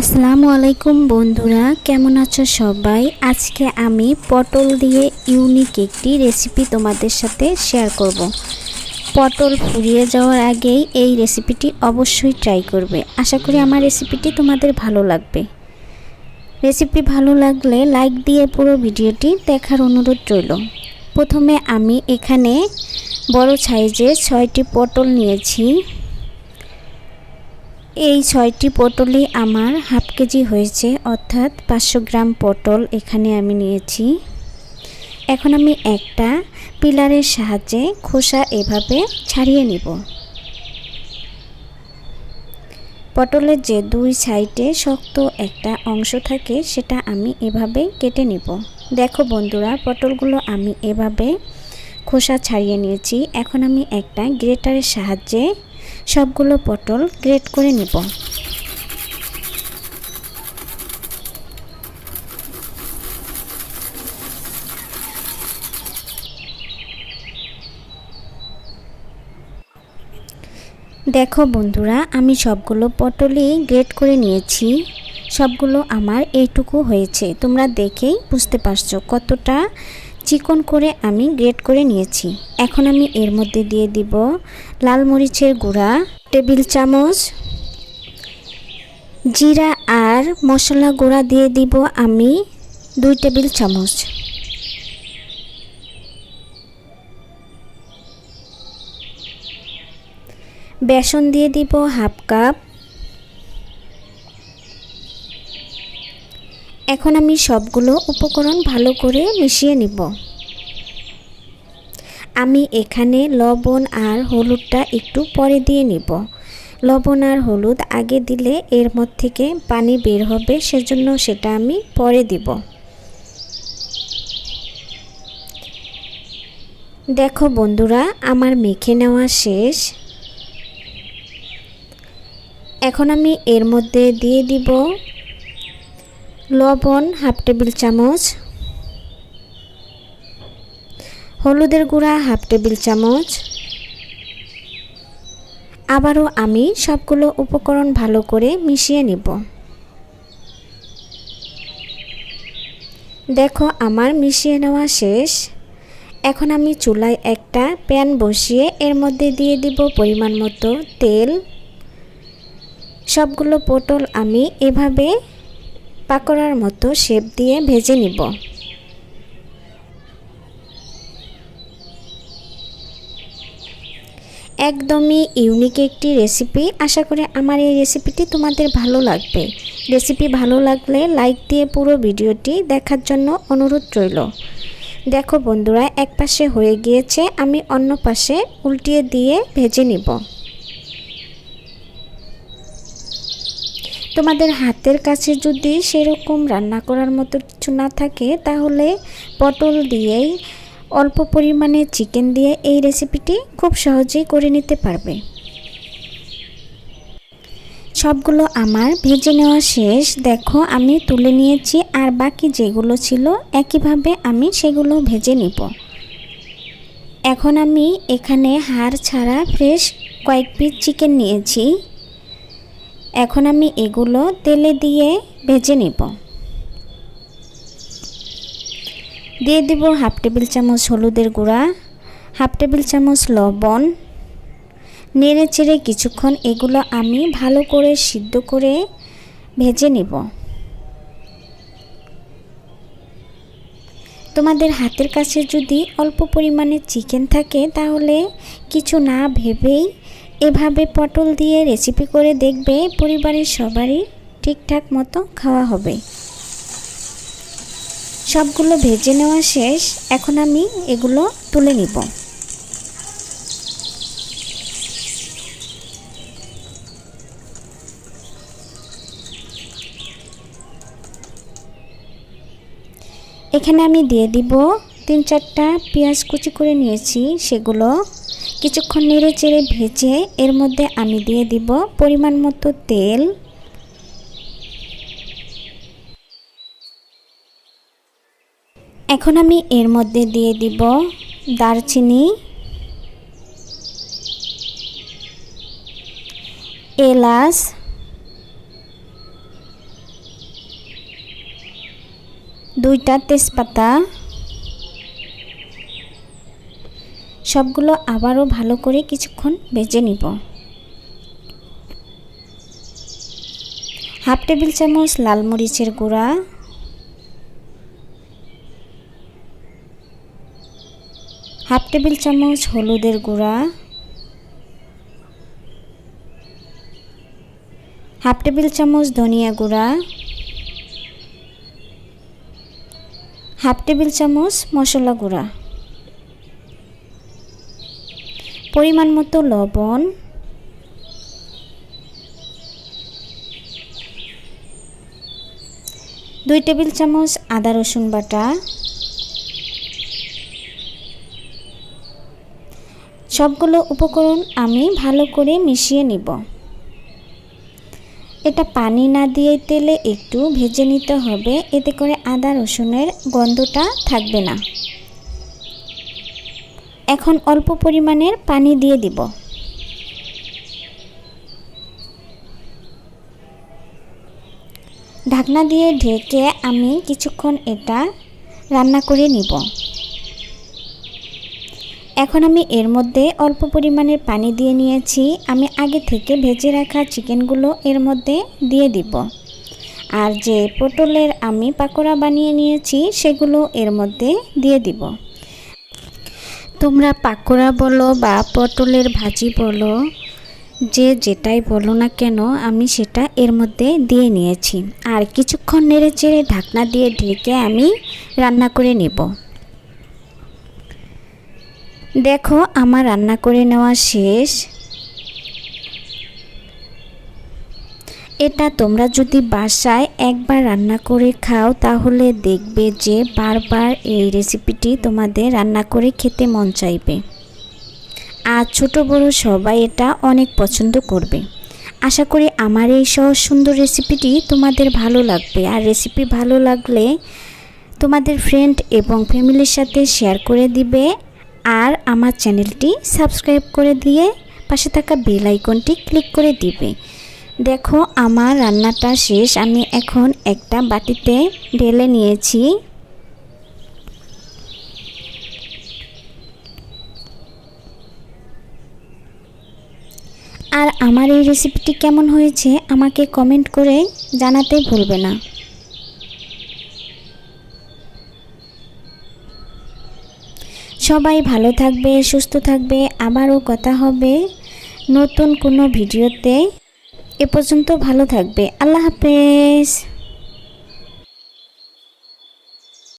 আসসালামু আলাইকুম বন্ধুরা, কেমন আছো সবাই? আজকে আমি পটল দিয়ে ইউনিক একটি রেসিপি তোমাদের সাথে শেয়ার করব। পটল ফুরিয়ে যাওয়ার আগেই এই রেসিপিটি অবশ্যই ট্রাই করবে। আশা করি আমার রেসিপিটি তোমাদের ভালো লাগবে। রেসিপি ভালো লাগলে লাইক দিয়ে পুরো ভিডিওটি দেখার অনুরোধ রইল। প্রথমে আমি এখানে বড় সাইজের ছয়টি পটল নিয়েছি। এই ছয়টি পটলই আমার হাফ কেজি হয়েছে, অর্থাৎ পাঁচশো গ্রাম পটল এখানে আমি নিয়েছি। এখন আমি একটা পিলারের সাহায্যে খোসা এভাবে ছাড়িয়ে নিব। পটলের যে দুই সাইডে শক্ত একটা অংশ থাকে, সেটা আমি এভাবে কেটে নিব। দেখো বন্ধুরা, পটলগুলো আমি এভাবে খোসা ছাড়িয়ে নিয়েছি। এখন আমি একটা গ্রেটারের সাহায্যে সবগুলো পটল গ্রেট করে নিব। দেখো বন্ধুরা, আমি সবগুলো পটলই গ্রেট করে নিয়েছি। সবগুলো আমার এইটুকু হয়েছে। তোমরা দেখেই বুঝতে পারছ কতটা চিকন করে আমি গ্রেট করে নিয়েছি। এখন আমি এর মধ্যে দিয়ে দিব লাল মরিচের গুঁড়া, টেবিল চামচ, জিরা আর মশলা গুঁড়া দিয়ে দিব আমি দুই টেবিল চামচ। বেসন দিয়ে দিব হাফ কাপ। এখন আমি সবগুলো উপকরণ ভালো করে মিশিয়ে নিব। আমি এখানে লবণ আর হলুদটা একটু পরে দিয়ে নিব। লবণ আর হলুদ আগে দিলে এর মধ্যে থেকে পানি বের হবে, সেজন্য সেটা আমি পরে দিব। দেখো বন্ধুরা, আমার মেখে নেওয়া শেষ। এখন আমি এর মধ্যে দিয়ে দিব লবণ, হাফ টেবিল চামচ। হলুদের গুঁড়া, হাফ টেবিল চামচ। আবারও আমি সবগুলো উপকরণ ভালো করে মিশিয়ে নিব। দেখো, আমার মিশিয়ে নেওয়া শেষ। এখন আমি চুলায় একটা প্যান বসিয়ে এর মধ্যে দিয়ে দিব পরিমাণ মতো তেল। সবগুলো পটল আমি এভাবে পাকোড়ার মতো শেপ দিয়ে ভেজে নিব। একদমই ইউনিক একটি রেসিপি। আশা করি আমার এই রেসিপিটি তোমাদের ভালো লাগবে। রেসিপি ভালো লাগলে লাইক দিয়ে পুরো ভিডিওটি দেখার জন্য অনুরোধ রইল। দেখো বন্ধুরা এক পাশে হয়ে গিয়েছে, আমি অন্য পাশে উল্টিয়ে দিয়ে ভেজে নিব। তোমাদের হাতের কাছে যদি সেরকম রান্না করার মতো কিছু না থাকে, তাহলে পটল দিয়েই অল্প পরিমাণে চিকেন দিয়ে এই রেসিপিটি খুব সহজেই করে নিতে পারবে। সবগুলো আমার ভেজে নেওয়া শেষ। দেখো, আমি তুলে নিয়েছি আর বাকি যেগুলো ছিল, একইভাবে আমি সেগুলো ভেজে নিব। এখন আমি এখানে হাড় ছাড়া ফ্রেশ কয়েক পিস চিকেন নিয়েছি। এখন আমি এগুলো তেলে দিয়ে ভেজে নিব। দিয়ে দিব হাফ টেবিল চামচ হলুদের গুঁড়া, হাফ টেবিল চামচ লবণ। নেড়ে চেড়ে কিছুক্ষণ এগুলো আমি ভালো করে সিদ্ধ করে ভেজে নিব। তোমাদের হাতের কাছে যদি অল্প পরিমাণে চিকেন থাকে তাহলে কিছু না ভেবেই এভাবে পটল দিয়ে রেসিপি করে দেখবে পরিবারের সবারই ঠিকঠাক মতো খাওয়া হবে। সবগুলো ভেজে নেওয়া শেষ। এখন আমি এগুলো তুলে নিব। এখানে আমি দিয়ে দিব তিন চারটা পেঁয়াজ কুচি করে নিয়েছি। সেগুলো কিছুক্ষণ নেড়ে চেড়ে ভেজে এর মধ্যে আমি দিয়ে দিব পরিমাণ মতো তেল। এখন আমি এর মধ্যে দিয়ে দিব দারচিনি। এলাচ। দুইটা তেজপাতা। সবগুলো আবারও ভালো করে কিছুক্ষণ ভেজে নিব। হাফ টেবিল চামচ লাল মরিচের গুঁড়া। হাফ টেবিল চামচ হলুদের গুঁড়া। হাফ টেবিল চামচ ধনিয়া গুঁড়া। হাফ টেবিল চামচ মশলা গুঁড়া। পরিমাণ মতো লবণ। দুই টেবিল চামচ আদা রসুন বাটা। সবগুলো উপকরণ আমি ভালো করে মিশিয়ে নিব। এটা পানি না দিয়ে তেলে একটু ভেজে নিতে হবে, এতে করে আদা রসুনের গন্ধটা থাকবে না। এখন অল্প পরিমাণের পানি দিয়ে দিব। ঢাকনা দিয়ে ঢেকে আমি কিছুক্ষণ এটা রান্না করে নিব। এখন আমি এর মধ্যে অল্প পরিমাণের পানি দিয়ে নিয়েছি। আমি আগে থেকে ভেজে রাখা চিকেনগুলো এর মধ্যে দিয়ে দিব। আর যে পটলের আমি পাকোড়া বানিয়ে নিয়েছি, সেগুলো এর মধ্যে দিয়ে দিব। তোমরা পাকোড়া বলো বা পটলের ভাজি বলো, যে যেটাই বলো না কেন, আমি সেটা এর মধ্যে দিয়ে নিয়েছি। আর কিছুক্ষণ নেড়ে চেড়ে ঢাকনা দিয়ে ঢেকে আমি রান্না করে নেব। দেখো, আমার রান্না করে নেওয়া শেষ। এটা তোমরা যদি বাসায় একবার রান্না করে খাও, তাহলে দেখবে যে বারবার এই রেসিপিটি তোমাদের রান্না করে খেতে মন চাইবে। আর ছোট বড় সবাই এটা অনেক পছন্দ করবে। আশা করি আমার এই সহজ সুন্দর রেসিপিটি তোমাদের ভালো লাগবে। আর রেসিপি ভালো লাগলে তোমাদের ফ্রেন্ড এবং ফ্যামিলির সাথে শেয়ার করে দিবে। আর আমার চ্যানেলটি সাবস্ক্রাইব করে দিয়ে পাশে থাকা বেল আইকনটি ক্লিক করে দিবে। দেখো, আমার রান্নাটা শেষ। আমি এখন একটা বাটিতে ঢেলে নিয়েছি। আর আমার এই রেসিপিটি কেমন হয়েছে আমাকে কমেন্ট করে জানাতে ভুলবে না। সবাই ভালো থাকবে, সুস্থ থাকবে। আবারও কথা হবে নতুন কোনো ভিডিওতে। এ পর্যন্ত ভালো থাকবে। আল্লাহ হাফেজ।